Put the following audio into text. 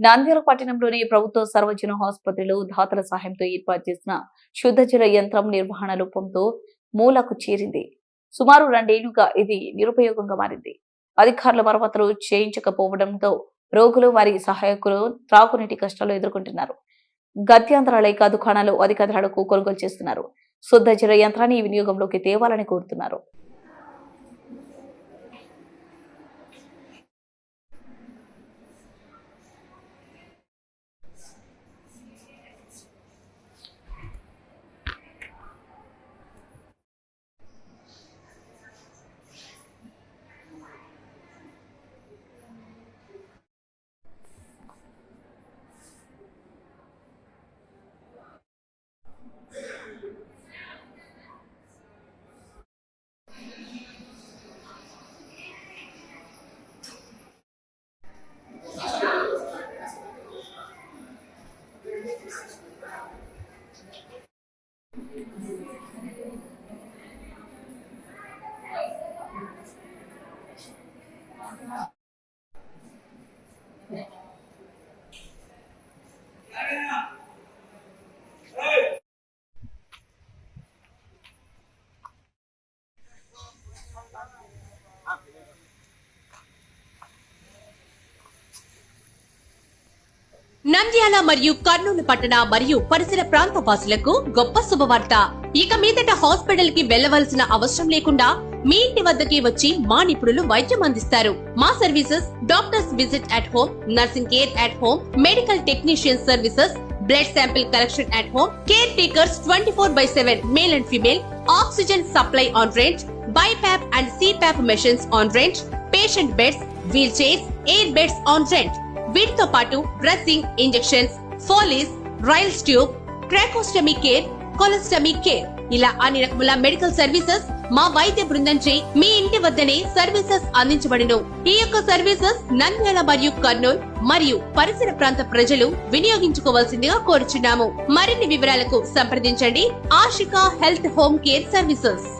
నంద్యాల పట్టణంలోని ప్రభుత్వ సర్వజన ఆసుపత్రిలో దాతల సహాయంతో ఏర్పాటు చేసిన శుద్ధ జల యంత్రం నిర్వహణ లోపంతో మూలకు చేరింది. సుమారు రెండేళ్ళుగా ఇది నిరుపయోగంగా మారింది. అధికారుల మరమ్మతులు చేయించకపోవడంతో రోగులు వారి సహాయకులు త్రాగునీటి కష్టాలు ఎదుర్కొంటున్నారు. గత్యంతర లేక దుకాణాలు అధిక ధరలకు కొనుగోలు చేస్తున్నారు. శుద్ధ జల యంత్రాన్ని వినియోగంలోకి తేవాలని కోరుతున్నారు. నంద్యాల మరియు కర్నూలు పట్టణ మరియు పరిసర ప్రాంత వాసులకు గొప్ప శుభవార్త. ఇక మీదట హాస్పిటల్కి వెళ్ళవలసిన అవసరం లేకుండా మీ ఇంటి వద్దకి వచ్చి మా నిపుణులు వైద్యం అందిస్తారు. మా services doctors visit at home nursing care at home medical technician services blood sample collection at home caretakers twenty four by seven male and female oxygen supply on rent BiPAP and CPAP machines on rent patient beds wheelchairs air beds on rent వీటితో పాటు dressing injections Foley's Ryle's tube tracheostomy care colostomy care. ఇలా అన్ని రకముల medical services మా వైద్య బృందంచే మీ ఇంటి వద్దనే services అందించబడును. ఈ యొక్క సర్వీసెస్ నంద్యాల మరియు కర్నూలు మరియు పరిసర ప్రాంత ప్రజలు వినియోగించుకోవాల్సిందిగా కోరుచున్నాము. మరిన్ని వివరాలకు సంప్రదించండి. Ashika health home care services.